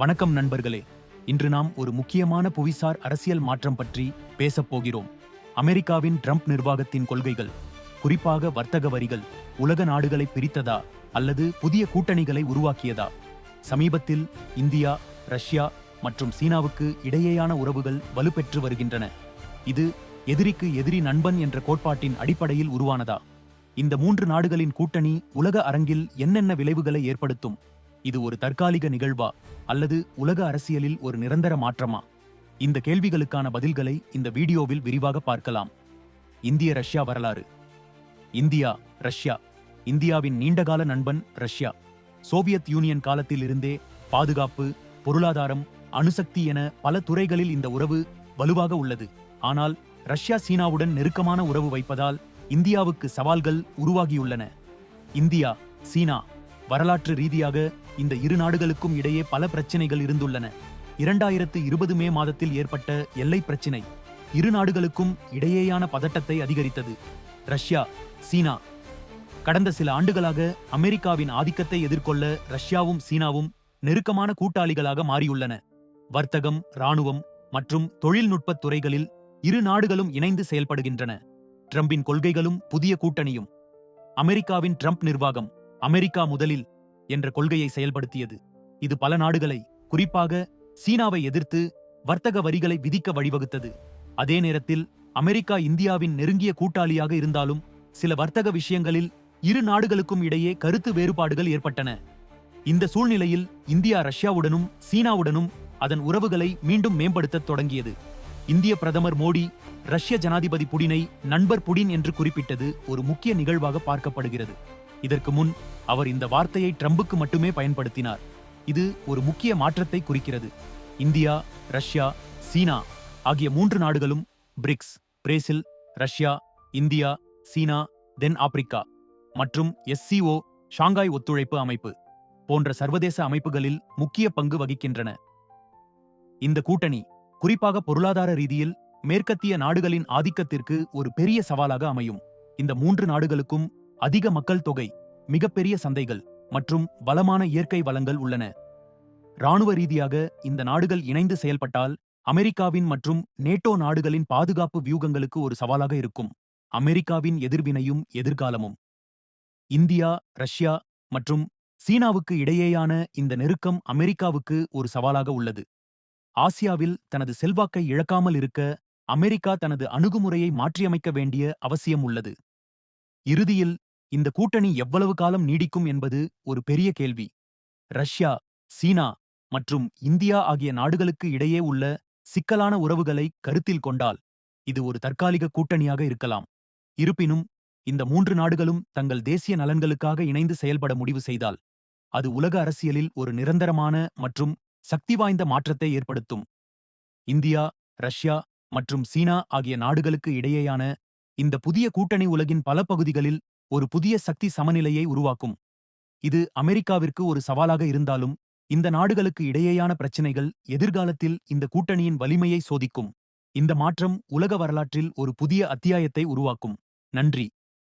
வணக்கம் நண்பர்களே. இன்று நாம் ஒரு முக்கியமான புவிசார் அரசியல் மாற்றம் பற்றி பேசப் போகிறோம். அமெரிக்காவின் ட்ரம்ப் நிர்வாகத்தின் கொள்கைகள் குறிப்பாக வர்த்தக வரிகள் உலக நாடுகளை பிரித்ததா அல்லது புதிய கூட்டணிகளை உருவாக்கியதா? சமீபத்தில் இந்தியா ரஷ்யா மற்றும் சீனாவுக்கு இடையேயான உறவுகள் வலுப்பெற்று வருகின்றன. இது எதிரிக்கு எதிரி நண்பன் என்ற கோட்பாட்டின் அடிப்படையில் உருவானதா? இந்த மூன்று நாடுகளின் கூட்டணி உலக அரங்கில் என்னென்ன விளைவுகளை ஏற்படுத்தும்? இது ஒரு தற்காலிக நிகழ்வா அல்லது உலக அரசியலில் ஒரு நிரந்தர மாற்றமா? இந்த கேள்விகளுக்கான பதில்களை இந்த வீடியோவில் விரிவாக பார்க்கலாம். இந்திய ரஷ்யா வரலாறு. India Russia. இந்தியாவின் நீண்டகால நண்பன் ரஷ்யா. சோவியத் யூனியன் காலத்தில் இருந்தே பாதுகாப்பு பொருளாதாரம் அணுசக்தி என பல துறைகளில் இந்த உறவு வலுவாக உள்ளது. ஆனால் ரஷ்யா சீனாவுடன் நெருக்கமான உறவு வைப்பதால் இந்தியாவுக்கு சவால்கள் உருவாகியுள்ளன. இந்தியா சீனா வரலாற்று ரீதியாக இந்த இரு நாடுகளுக்கும் இடையே பல பிரச்சனைகள் இருந்துள்ளன. இரண்டாயிரத்து இருபது மே மாதத்தில் ஏற்பட்ட எல்லை பிரச்சினை இரு நாடுகளுக்கும் இடையேயான பதட்டத்தை அதிகரித்தது. Russia China. கடந்த சில ஆண்டுகளாக அமெரிக்காவின் ஆதிக்கத்தை எதிர்கொள்ள ரஷ்யாவும் சீனாவும் நெருக்கமான கூட்டாளிகளாக மாறியுள்ளன. வர்த்தகம் ராணுவம் மற்றும் தொழில்நுட்பத் துறைகளில் இரு நாடுகளும் இணைந்து செயல்படுகின்றன. ட்ரம்பின் கொள்கைகளும் புதிய கூட்டணியும். அமெரிக்காவின் ட்ரம்ப் நிர்வாகம். அமெரிக்கா முதலில் என்ற கொள்கையை செயல்படுத்தியது. இது பல நாடுகளை குறிப்பாக சீனாவை எதிர்த்து வர்த்தக வரிகளை விதிக்க வழிவகுத்தது. அதே நேரத்தில் அமெரிக்கா இந்தியாவின் நெருங்கிய கூட்டாளியாக இருந்தாலும் சில வர்த்தக விஷயங்களில் இரு நாடுகளுக்கும் இடையே கருத்து வேறுபாடுகள் ஏற்பட்டன. இந்த சூழ்நிலையில் இந்தியா ரஷ்யாவுடனும் சீனாவுடனும் அதன் உறவுகளை மீண்டும் மேம்படுத்தத் தொடங்கியது. இந்திய பிரதமர் மோடி ரஷ்ய ஜனாதிபதி புடினை நண்பர் புடின் என்று குறிப்பிட்டது ஒரு முக்கிய நிகழ்வாக பார்க்கப்படுகிறது. இதற்கு முன் அவர் இந்த வார்த்தையை ட்ரம்புக்கு மட்டுமே பயன்படுத்தினார். இது ஒரு முக்கிய மாற்றத்தை குறிக்கிறது. இந்தியா ரஷ்யா சீனா ஆகிய மூன்று நாடுகளும் BRICS Brazil Russia India China தென் ஆப்பிரிக்கா மற்றும் எஸ்சிஓ ஷாங்காய் ஒத்துழைப்பு அமைப்பு போன்ற சர்வதேச அமைப்புகளில் முக்கிய பங்கு வகிக்கின்றன. இந்த கூட்டணி குறிப்பாக பொருளாதார ரீதியில் மேற்கத்திய நாடுகளின் ஆதிக்கத்திற்கு ஒரு பெரிய சவாலாக அமையும். இந்த மூன்று நாடுகளுக்கும் அதிக மக்கள் தொகை மிகப்பெரிய சந்தைகள் மற்றும் வளமான இயற்கை வளங்கள் உள்ளன. இராணுவ ரீதியாக இந்த நாடுகள் இணைந்து செயல்பட்டால் அமெரிக்காவின் மற்றும் நேட்டோ நாடுகளின் பாதுகாப்பு வியூகங்களுக்கு ஒரு சவாலாக இருக்கும். அமெரிக்காவின் எதிர்வினையும் எதிர்காலமும். இந்தியா ரஷ்யா மற்றும் சீனாவுக்கு இடையேயான இந்த நெருக்கம் அமெரிக்காவுக்கு ஒரு சவாலாக உள்ளது. ஆசியாவில் தனது செல்வாக்கை இழக்காமல் இருக்க அமெரிக்கா தனது அணுகுமுறையை மாற்றியமைக்க வேண்டிய அவசியம் உள்ளது. இறுதியில் இந்த கூட்டணி எவ்வளவு காலம் நீடிக்கும் என்பது ஒரு பெரிய கேள்வி. ரஷ்யா சீனா மற்றும் இந்தியா ஆகிய நாடுகளுக்கு இடையே உள்ள சிக்கலான உறவுகளை கருத்தில் கொண்டால் இது ஒரு தற்காலிக கூட்டணியாக இருக்கலாம். இருப்பினும் இந்த மூன்று நாடுகளும் தங்கள் தேசிய நலன்களுக்காக இணைந்து செயல்பட முடிவு செய்தால் அது உலக அரசியலில் ஒரு நிரந்தரமான மற்றும் சக்தி வாய்ந்த மாற்றத்தை ஏற்படுத்தும். இந்தியா ரஷ்யா மற்றும் சீனா ஆகிய நாடுகளுக்கு இடையேயான இந்த புதிய கூட்டணி உலகின் பல பகுதிகளில் ஒரு புதிய சக்தி சமநிலையை உருவாக்கும். இது அமெரிக்காவிற்கு ஒரு சவாலாக இருந்தாலும் இந்த நாடுகளுக்கு இடையேயான பிரச்சினைகள் எதிர்காலத்தில் இந்த கூட்டணியின் வலிமையை சோதிக்கும். இந்த மாற்றம் உலக வரலாற்றில் ஒரு புதிய அத்தியாயத்தை உருவாக்கும். நன்றி.